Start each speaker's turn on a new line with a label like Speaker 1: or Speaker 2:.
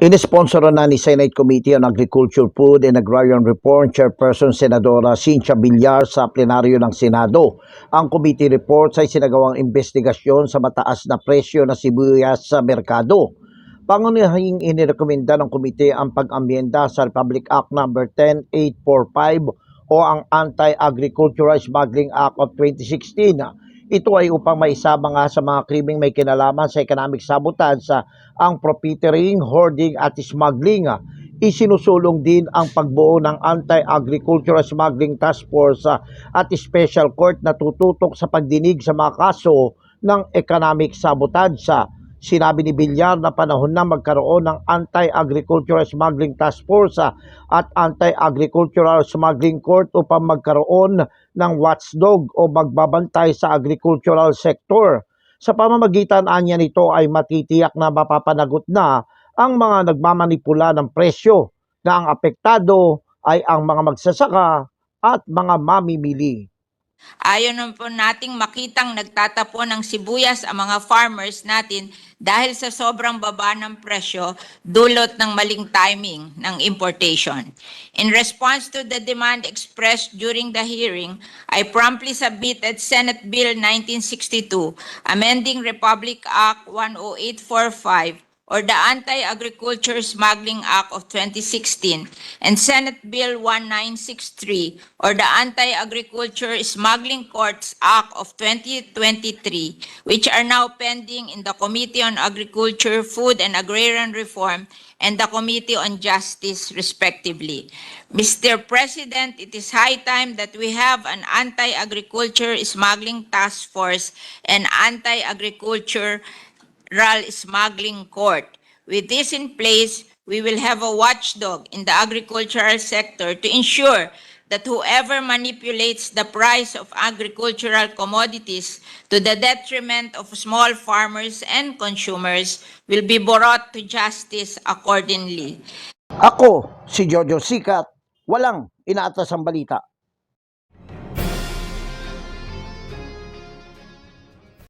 Speaker 1: Inisponsoro na ni Senate Committee on Agriculture, Food and Agrarian Reform Chairperson Senadora Cynthia Villar sa plenaryo ng Senado. Ang committee report ay sinagawang investigasyon sa mataas na presyo na sibuyas sa merkado. Pangunahing inirekomenda ng komite ang pag-amyenda sa Republic Act No. 10845 o ang Anti-Agricultural Smuggling Act of 2016. Ito ay upang maisama nga sa mga krimeng may kinalaman sa economic sabotage sa ang profiteering, hoarding at smuggling. Isinusulong din ang pagbuo ng Anti-Agricultural Smuggling Task Force at Special Court na tututok sa pagdinig sa mga kaso ng economic sabotage. Sinabi ni Villar na panahon na magkaroon ng Anti-Agricultural Smuggling Task Force ah, at Anti-Agricultural Smuggling Court upang magkaroon ng watchdog o magbabantay sa agricultural sector. Sa pamamagitan anya nito ay matitiyak na mapapanagot na ang mga nagmamanipula ng presyo na ang apektado ay ang mga magsasaka at mga mamimili.
Speaker 2: Ayaw naman po nating makitang nagtatapon ng sibuyas ang mga farmers natin dahil sa sobrang baba ng presyo dulot ng maling timing ng importation. In response to the demand expressed during the hearing, I promptly submitted Senate Bill 1962 amending Republic Act 10845 or the Anti-Agriculture Smuggling Act of 2016 and Senate Bill 1963 or the Anti-Agriculture Smuggling Courts Act of 2023, which are now pending in the Committee on Agriculture, Food and Agrarian Reform and the Committee on Justice respectively. Mr. President, it is high time that we have an anti-agriculture smuggling task force and anti-agriculture Rural Smuggling Court. With this in place, we will have a watchdog in the agricultural sector to ensure that whoever manipulates the price of agricultural commodities to the detriment of small farmers and consumers will be brought to justice accordingly.
Speaker 1: Ako, si Jojo Sikat, walang inaatas ang balita.